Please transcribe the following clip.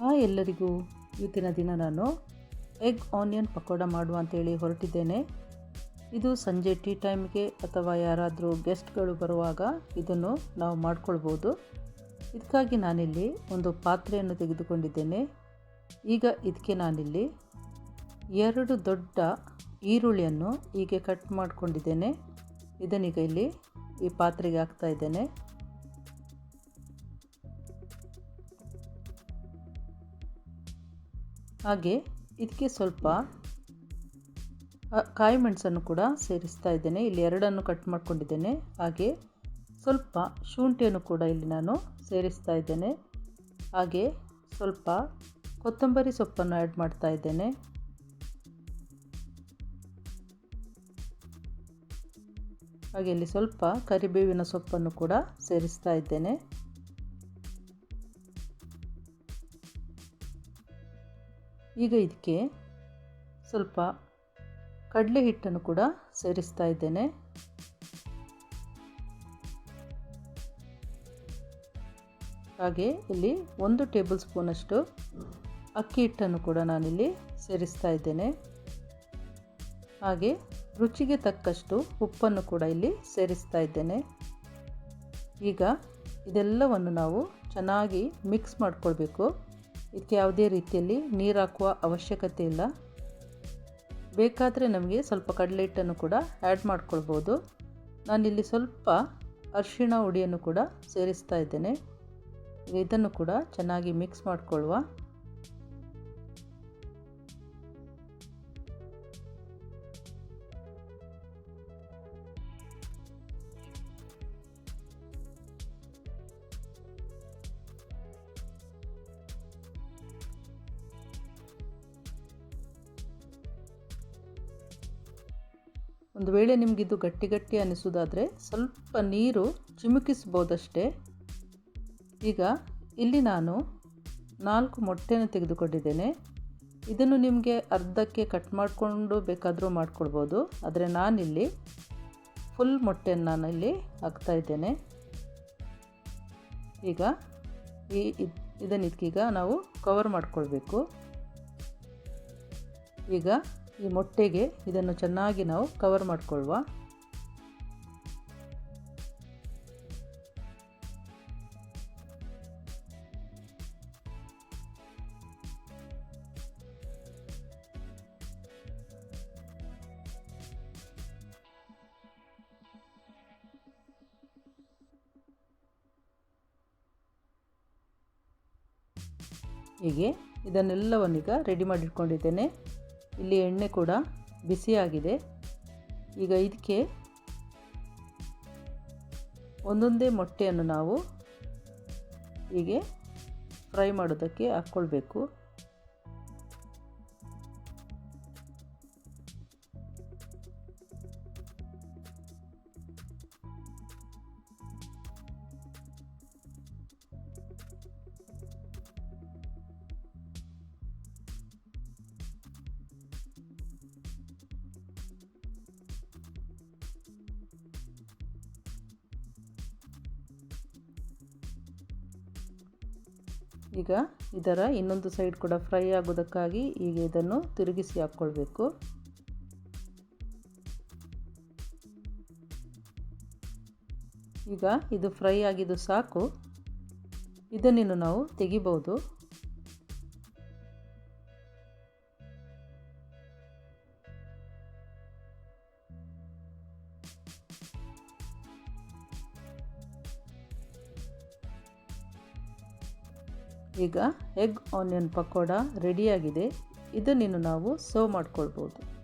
Hi ಎಲ್ಲರಿಗೂ ಇವತ್ತಿನ ದಿನ ನಾನು ಎಗ್ ಆನಿಯನ್ ಪಕೋಡ ಮಾಡುವ ಅಂತೇಳಿ ಹೊರಟಿದ್ದೇನೆ. ಇದು ಸಂಜೆ ಟೀ ಟೈಮ್ಗೆ ಅಥವಾ ಯಾರಾದರೂ ಗೆಸ್ಟ್ಗಳು ಬರುವಾಗ ಇದನ್ನು ನಾವು ಮಾಡ್ಕೊಳ್ಬೋದು. ಇದಕ್ಕಾಗಿ ನಾನಿಲ್ಲಿ ಒಂದು ಪಾತ್ರೆಯನ್ನು ತೆಗೆದುಕೊಂಡಿದ್ದೇನೆ. ಈಗ ಇದಕ್ಕೆ ನಾನಿಲ್ಲಿ ಎರಡು ದೊಡ್ಡ ಈರುಳ್ಳಿಯನ್ನು ಹೀಗೆ ಕಟ್ ಮಾಡಿಕೊಂಡಿದ್ದೇನೆ. ಇದನ್ನೀಗ ಇಲ್ಲಿ ಈ ಪಾತ್ರೆಗೆ ಹಾಕ್ತಾ ಇದ್ದೇನೆ. ಹಾಗೆ ಇದಕ್ಕೆ ಸ್ವಲ್ಪ ಕಾಯಿ ಮೆಣಸನ್ನು ಕೂಡ ಸೇರಿಸ್ತಾ ಇದ್ದೇನೆ. ಇಲ್ಲಿ ಎರಡನ್ನು ಕಟ್ ಮಾಡ್ಕೊಂಡಿದ್ದೇನೆ. ಹಾಗೆ ಸ್ವಲ್ಪ ಶುಂಠಿಯನ್ನು ಕೂಡ ಇಲ್ಲಿ ನಾನು ಸೇರಿಸ್ತಾ ಇದ್ದೇನೆ. ಹಾಗೆ ಸ್ವಲ್ಪ ಕೊತ್ತಂಬರಿ ಸೊಪ್ಪನ್ನು ಆ್ಯಡ್ ಮಾಡ್ತಾ ಇದ್ದೇನೆ. ಹಾಗೆ ಇಲ್ಲಿ ಸ್ವಲ್ಪ ಕರಿಬೇವಿನ ಸೊಪ್ಪನ್ನು ಕೂಡ ಸೇರಿಸ್ತಾ ಇದ್ದೇನೆ. ಈಗ ಇದಕ್ಕೆ ಸ್ವಲ್ಪ ಕಡಲೆ ಹಿಟ್ಟನ್ನು ಕೂಡ ಸೇರಿಸ್ತಾ ಇದ್ದೇನೆ. ಹಾಗೆ ಇಲ್ಲಿ ಒಂದು ಟೇಬಲ್ ಸ್ಪೂನಷ್ಟು ಅಕ್ಕಿ ಹಿಟ್ಟನ್ನು ಕೂಡ ನಾನಿಲ್ಲಿ ಸೇರಿಸ್ತಾ ಇದ್ದೇನೆ. ಹಾಗೆ ರುಚಿಗೆ ತಕ್ಕಷ್ಟು ಉಪ್ಪನ್ನು ಕೂಡ ಇಲ್ಲಿ ಸೇರಿಸ್ತಾ ಇದ್ದೇನೆ. ಈಗ ಇದೆಲ್ಲವನ್ನು ನಾವು ಚೆನ್ನಾಗಿ ಮಿಕ್ಸ್ ಮಾಡಿಕೊಳ್ಬೇಕು. ಇದಕ್ಕೆ ಯಾವುದೇ ರೀತಿಯಲ್ಲಿ ನೀರು ಹಾಕುವ ಅವಶ್ಯಕತೆ ಇಲ್ಲ. ಬೇಕಾದರೆ ನಮಗೆ ಸ್ವಲ್ಪ ಕಡಲೆ ಹಿಟ್ಟನ್ನು ಕೂಡ ಆ್ಯಡ್ ಮಾಡ್ಕೊಳ್ಬೋದು. ನಾನಿಲ್ಲಿ ಸ್ವಲ್ಪ ಅರಿಶಿಣ ಹುಡಿಯನ್ನು ಕೂಡ ಸೇರಿಸ್ತಾ ಇದ್ದೇನೆ. ಇದನ್ನು ಕೂಡ ಚೆನ್ನಾಗಿ ಮಿಕ್ಸ್ ಮಾಡಿಕೊಳ್ಳುವ. ಒಂದು ವೇಳೆ ನಿಮಗಿದು ಗಟ್ಟಿ ಗಟ್ಟಿ ಅನ್ನಿಸೋದಾದರೆ ಸ್ವಲ್ಪ ನೀರು ಚಿಮುಕಿಸ್ಬೋದಷ್ಟೇ. ಈಗ ಇಲ್ಲಿ ನಾನು ನಾಲ್ಕು ಮೊಟ್ಟೆನ ತೆಗೆದುಕೊಂಡಿದ್ದೇನೆ. ಇದನ್ನು ನಿಮಗೆ ಅರ್ಧಕ್ಕೆ ಕಟ್ ಮಾಡಿಕೊಂಡು ಬೇಕಾದರೂ ಮಾಡ್ಕೊಳ್ಬೋದು ಆದರೆ ನಾನಿಲ್ಲಿ ಫುಲ್ ನಾನು ಇಲ್ಲಿ ಹಾಕ್ತಾಯಿದ್ದೇನೆ ಈಗ ಈ ಇದನ್ನು ಇದಕ್ಕೀಗ ನಾವು ಕವರ್ ಮಾಡಿಕೊಳ್ಬೇಕು. ಈಗ ಈ ಮೊಟ್ಟೆಗೆ ಇದನ್ನು ಚೆನ್ನಾಗಿ ನಾವು ಕವರ್ ಮಾಡಿಕೊಳ್ಳುವ ಹೀಗೆ ಇದನ್ನೆಲ್ಲವನ್ನೀಗ ರೆಡಿ ಮಾಡಿಟ್ಕೊಂಡಿದ್ದೇನೆ. ಇಲ್ಲಿ ಎಣ್ಣೆ ಕೂಡ ಬಿಸಿಯಾಗಿದೆ ಈಗ ಇದಕ್ಕೆ ಒಂದೊಂದೇ ಮೊಟ್ಟೆಯನ್ನು ನಾವು ಹೀಗೆ ಫ್ರೈ ಮಾಡೋದಕ್ಕೆ ಹಾಕ್ಕೊಳ್ಬೇಕು. ಈಗ ಇದರ ಇನ್ನೊಂದು ಸೈಡ್ ಕೂಡ ಫ್ರೈ ಆಗೋದಕ್ಕಾಗಿ ಈಗ ಇದನ್ನು ತಿರುಗಿಸಿ ಹಾಕ್ಕೊಳ್ಬೇಕು. ಈಗ ಇದು ಫ್ರೈ ಆಗಿದ್ದು ಸಾಕು. ಇದನ್ನಿನ್ನು ನಾವು ತೆಗಿಬೋದು ಈಗ ಎಗ್ ಆನಿಯನ್ ಪಕೋಡ ರೆಡಿಯಾಗಿದೆ ಇದನ್ನಿನ್ನು ನಾವು ಸರ್ವ್ ಮಾಡ್ಕೊಳ್ಬೋದು.